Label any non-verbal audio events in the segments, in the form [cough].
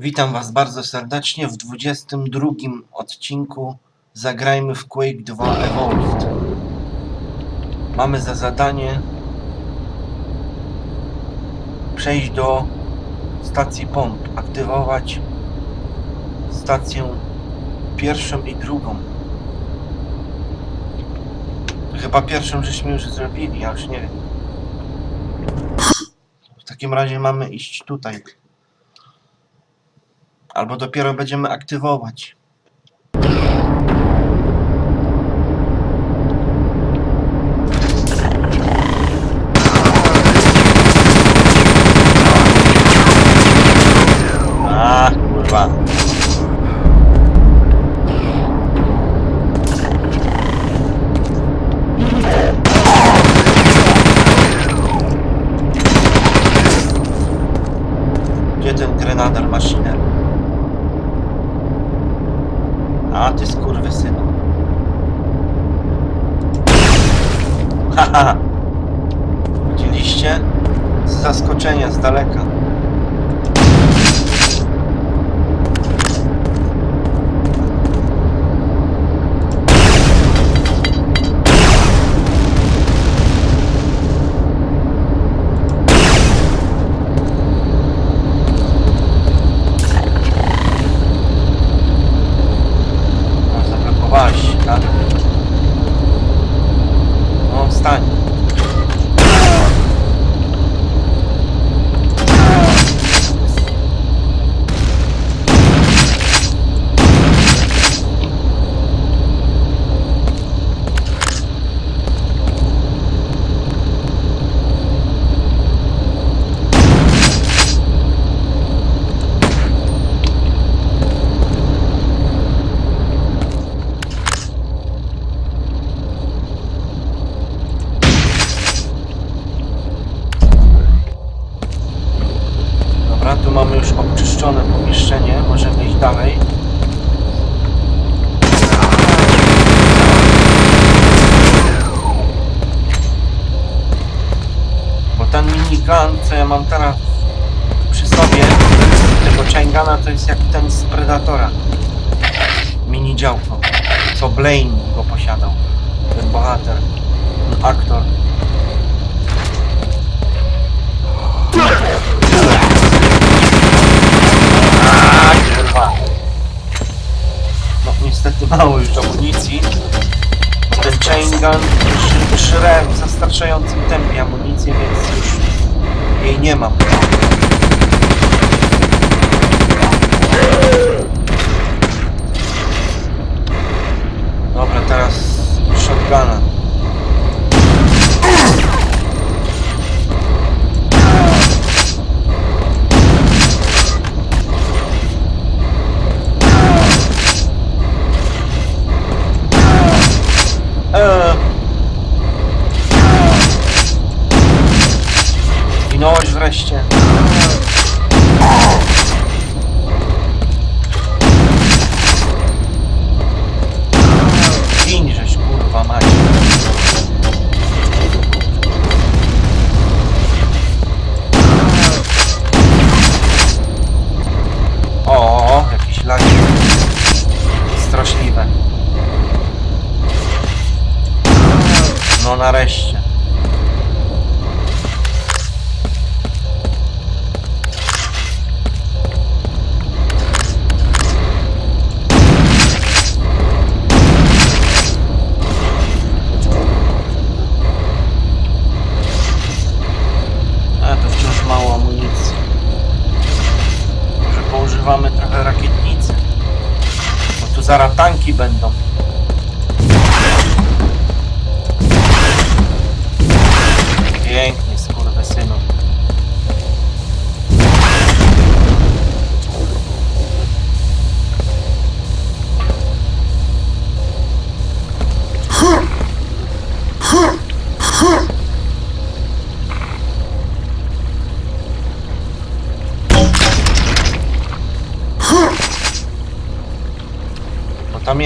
Witam Was bardzo serdecznie w 22 odcinku Zagrajmy w Quake 2 Evolved. Mamy za zadanie przejść do stacji pomp, aktywować stację pierwszą i drugą. Chyba pierwszą żeśmy już zrobili, ja już nie wiem. W takim razie mamy iść tutaj. Albo dopiero będziemy aktywować. A, kurwa. Gdzie ten grenader maszynę? A ty skurwysynu. Haha. Widzieliście? Z zaskoczenia, z daleka. No, zablokowałeś się, tak? No, wstań. Dobra, tu mamy już obczyszczone pomieszczenie. Możemy iść dalej. Bo ten minigun, co ja mam teraz przy sobie, tego Changana, to jest jak ten z Predatora. Mini działko, co Blaine go posiadał. Ten bohater, ten aktor. No niestety mało już amunicji. Ten chain gun ż- żre w zastraszającym tempie amunicji, więc już jej nie mam. Dobra, teraz shotguna. Zginąłeś wreszcie.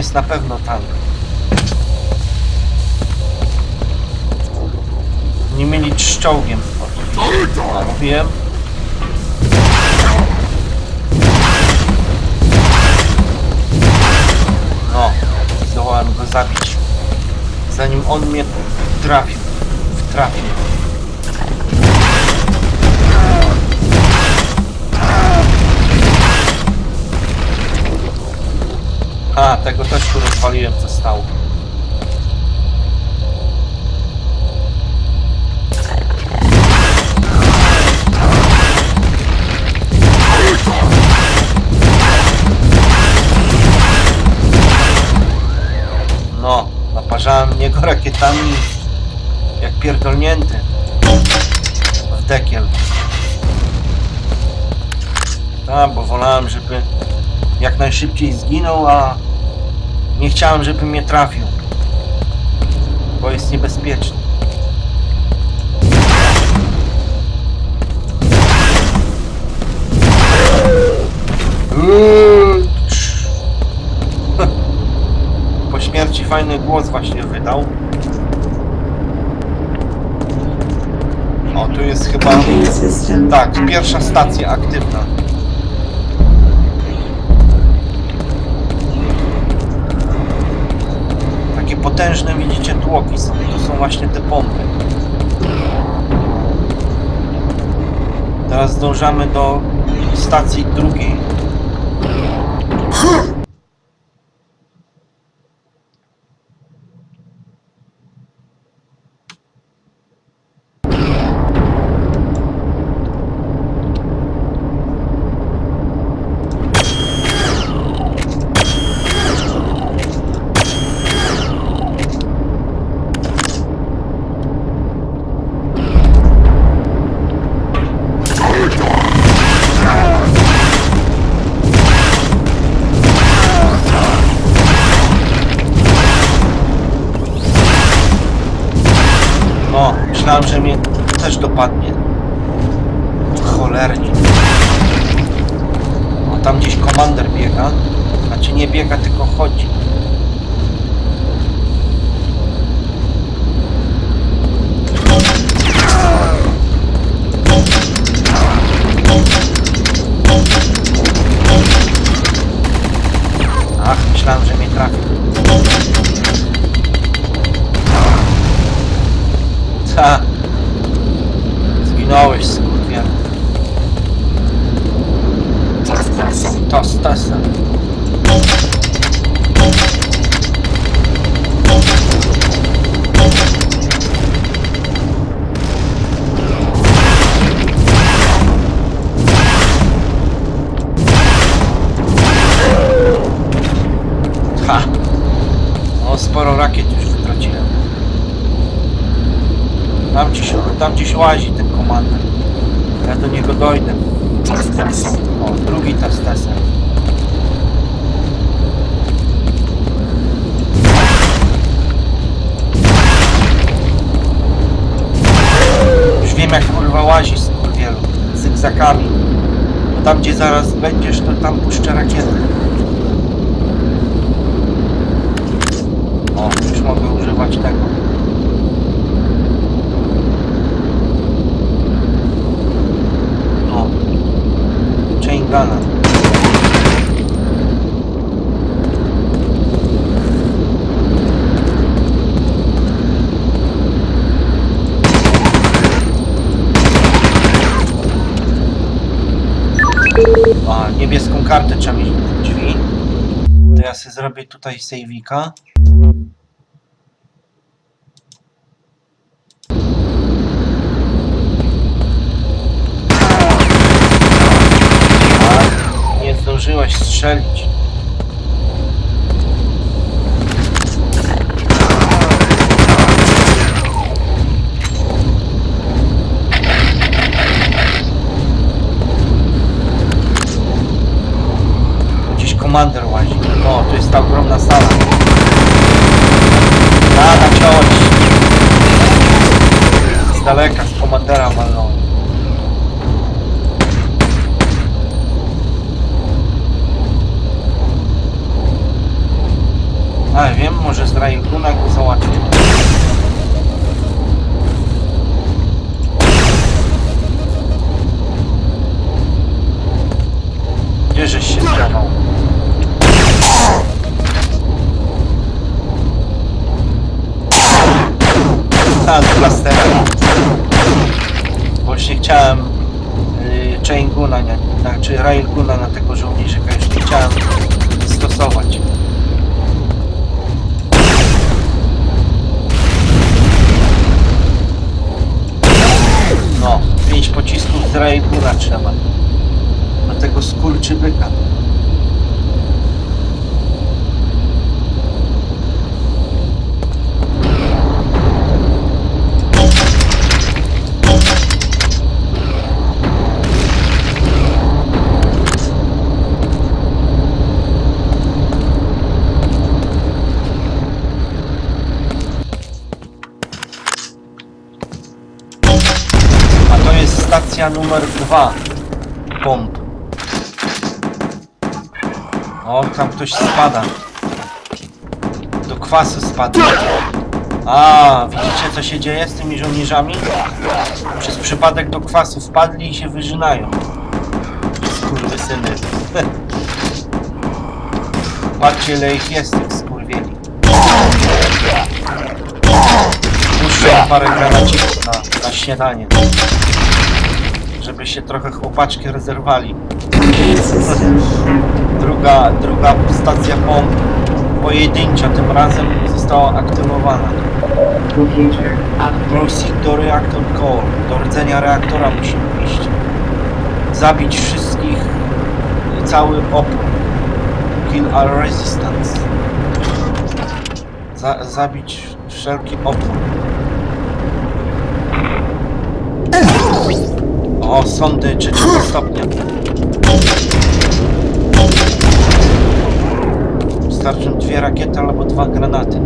jest na pewno tam. Nie mylić z czołgiem. No, zdołałem go zabić. Zanim on mnie trafił. Trafił. A, tego też tu rozwaliłem, co. No, naparzałem niego [laughs] rakietami jak pierdolnięty w dekiel. Tak, bo wolałem, żeby jak najszybciej zginął, a nie chciałem, żeby mnie trafił. Bo jest niebezpieczny. Po śmierci fajny głos właśnie wydał. O, tu jest chyba... Tak, pierwsza stacja aktywna. Potężne, widzicie, tłoki są. To są właśnie te pompy. Teraz dążamy do stacji drugiej. Rakiet już wytraciłem. Tam gdzieś, tam gdzieś łazi ten komander. Ja do niego dojdę. O, drugi testeser. Już wiem jak kurwa łazi z kurwielu. Zygzakami. Bo tam gdzie zaraz będziesz, to tam puszczę rakietę. O, już mogę używać tego. O. Chain Gunner. A, niebieską kartę trzeba mieć drzwi. To ja sobie zrobię tutaj save'ika. A, nie zdążyłeś strzelić. Komander łazi. No, tu jest ta ogromna sala. A, naciąłeś. Z daleka, z komandera walnął. Ale wiem, może z Railguna go załatwić. Gdzie żeś się schował? używałem blastera. Bo już nie chciałem yy, chain guna, nie, znaczy rail guna na tego żołnierzyka, już nie chciałem stosować. No, pięć guna trzeba. Do tego skurczybyka. A stacja numer dwa pomp. O, tam ktoś spada. Do kwasu spada. A, widzicie co się dzieje z tymi żołnierzami? Przez przypadek do kwasu wpadli i się wyżynają. Skurwysyny. [laughs] Patrzcie ile ich jest tych skurwieli. Puszczę parę granacików na, na śniadanie. Żeby się trochę chłopaczki rezerwali. Druga, druga stacja pomp pojedyncza tym razem została aktywowana. Proceed do reactor core. Do rdzenia reaktora musimy iść. Zabić wszystkich, cały opór. Kill all resistance. Za, zabić wszelki opór. O, sądy trzeciego stopnia. Wystarczą dwie rakiety albo dwa granaty.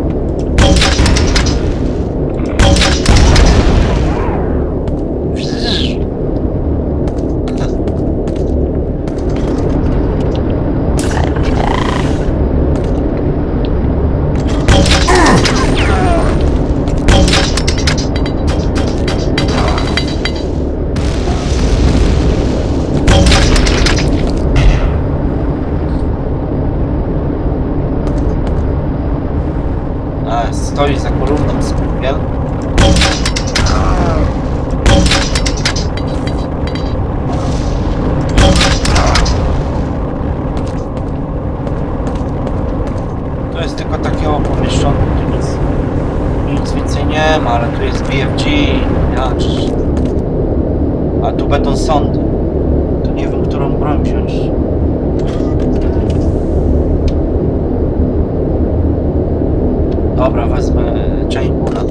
A, stoi za kolumną skurwiel. To jest tylko takie o pomieszczone, tu nic, nic więcej nie ma, ale tu jest BFG, jacz. A tu będą sądy. To nie wiem, którą broń wziąć. Dobra, wezmę chain guna.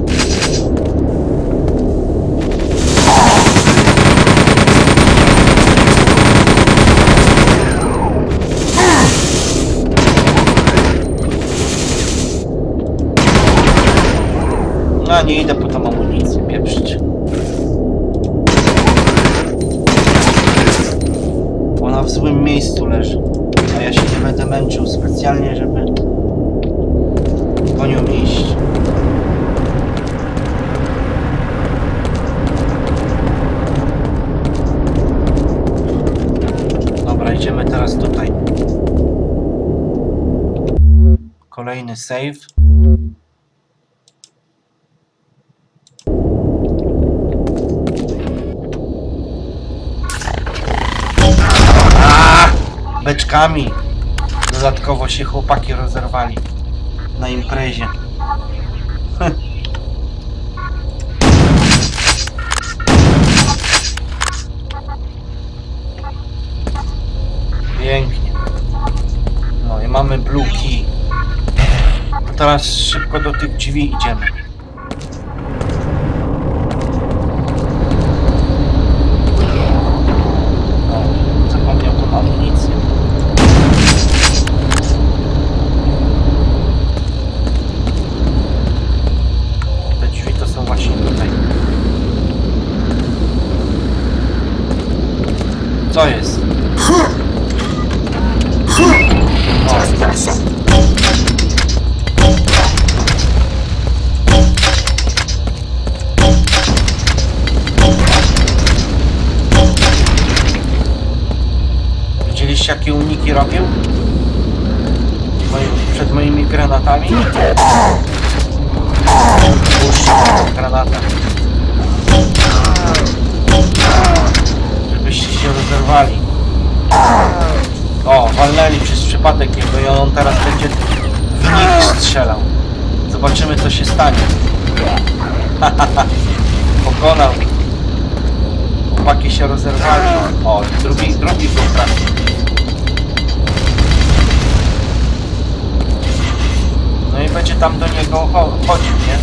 No nie idę po tą amunicję pieprzyć. Ona w złym miejscu leży. A ja się nie będę męczył specjalnie, żeby po nią iść. Dobra, idziemy teraz tutaj. Kolejny save. Beczkami. Dodatkowo się chłopaki rozerwali na imprezie. [laughs] Pięknie. No i mamy blue key. To teraz szybko do tych drzwi idziemy. Uniki robił? Przed moimi granatami? Puszczę granatę. Żebyście się rozerwali. O, walnęli przez przypadek jego i on teraz będzie w nich strzelał. Zobaczymy co się stanie. [laughs] Pokonał. Chłopaki się rozerwali. O, drugi, drugi go trafił. Będzie tam do niego cho- chodził, nie?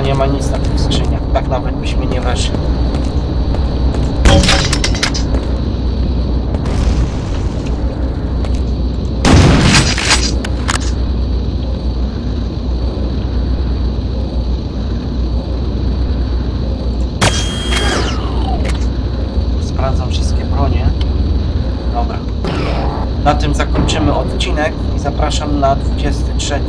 Nie ma nic na tych skrzyniach. Tak nawet byśmy nie weszli. Sprawdzam wszystkie bronie. Dobra. Na tym zakończymy odcinek i zapraszam na 23